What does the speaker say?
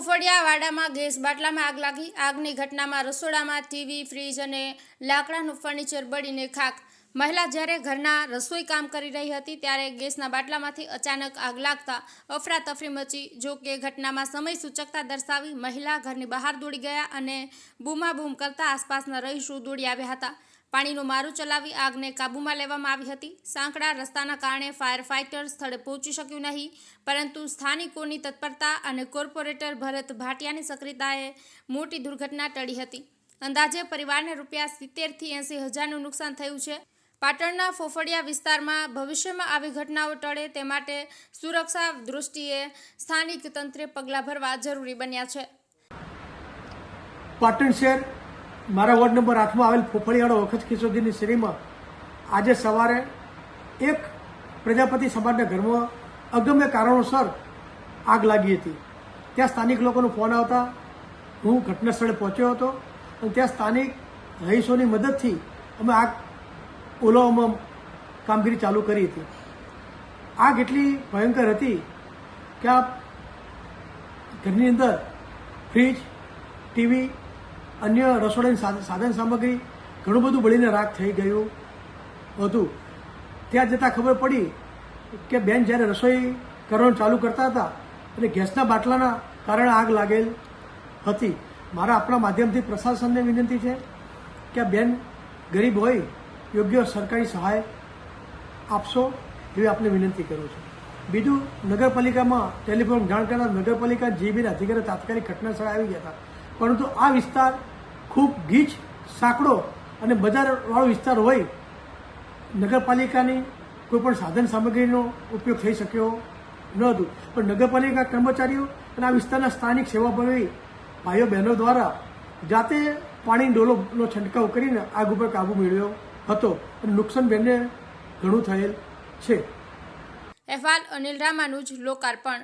Fofadiya વાડામાં gas બાટલામાં આગ લાગી. આગની ઘટનામાં રસોડામાં ટીવી, ફ્રીજ અને લાકડાનું ફર્નિચર બળીને ખાક મહિલા જ્યારે ઘરના રસોઈ કામ કરી રહી હતી ત્યારે ગેસના બાટલામાંથી અચાનક આગ લાગતા અફરાતફરી મચી. જો કે ઘટનામાં સમય સૂચકતા દર્શાવી મહિલા ઘરની બહાર દોડી ગયા અને બૂમાબૂમ કરતા આસપાસના રહીશો દોડી આવ્યા હતા. પાણીનું મારું ચલાવી આગને કાબૂમાં લેવામાં આવી હતી. સાંકડા રસ્તાના કારણે ફાયર ફાઇટર સ્થળે પહોંચી શક્યું નહીં, પરંતુ સ્થાનિકોની તત્પરતા અને કોર્પોરેટર ભરત ભાટિયાની સક્રિયતાએ મોટી દુર્ઘટના ટળી હતી. અંદાજે પરિવારને રૂપિયા સિત્તેરથી એંસી હજારનું નુકસાન થયું છે. પાટણના ફોફડિયા વિસ્તારમાં ભવિષ્યમાં આવી ઘટનાઓ ટળે તે માટે સુરક્ષા દૃષ્ટિએ સ્થાનિક તંત્રે પગલાં ભરવા જરૂરી બન્યા છે. પાટણ શહેર મારા વોર્ડ નંબર આઠમાં આવેલ ફોફળિયાળો વખત કિશોરજીની શ્રેણીમાં આજે સવારે એક પ્રજાપતિ સમાજના ઘરમાં અગમ્ય કારણોસર આગ લાગી હતી. ત્યાં સ્થાનિક લોકોનો ફોન આવતા હું ઘટના સ્થળે પહોંચ્યો હતો અને ત્યાં સ્થાનિક રહીશોની મદદથી અમે આગ ઓલવવામાં કામગીરી ચાલુ કરી હતી. આગ એટલી ભયંકર હતી કે આ ઘરની અંદર ફ્રીજ, ટીવી, અન્ય રસોડાની સાધ- સાધન સામગ્રી, ઘણું બધું બળીને રાખ થઈ ગયું હતું. ત્યાં જતાં ખબર પડી કે બેન જ્યારે રસોઈ કરવાનું ચાલુ કરતા હતા અને ગેસના બાટલાના કારણે આગ લાગેલ હતી. મારા આપણા માધ્યમથી પ્રશાસનને વિનંતી છે કે બેન ગરીબ હોય યોગ્ય સરકારી સહાય આપશો એવી આપને વિનંતી કરું છું. બીજું, નગરપાલિકામાં ટેલિફોન જાણ કરતા નગરપાલિકા જીબીના અધિકારી તાત્કાલિક ઘટના આવી ગયા હતા. પરંતુ આ વિસ્તાર ખૂબ ગીચ, સાંકડો અને બજારવાળો વિસ્તાર હોય, નગરપાલિકાની કોઈ પણ સાધન સામગ્રીનો ઉપયોગ થઈ શક્યો ન હતું. પણ નગરપાલિકા કર્મચારીઓ અને આ વિસ્તારના સ્થાનિક સેવાભાવી ભાઈઓ બહેનો દ્વારા જાતે પાણી ડોલોનો છંટકાવ કરીને આગ ઉપર કાબુ મેળવ્યો. હતો અને નુકસાન બેનને ઘણું થયેલ છે. અહેવાલ અનિલ રામાનુજ લોકાર્પણ.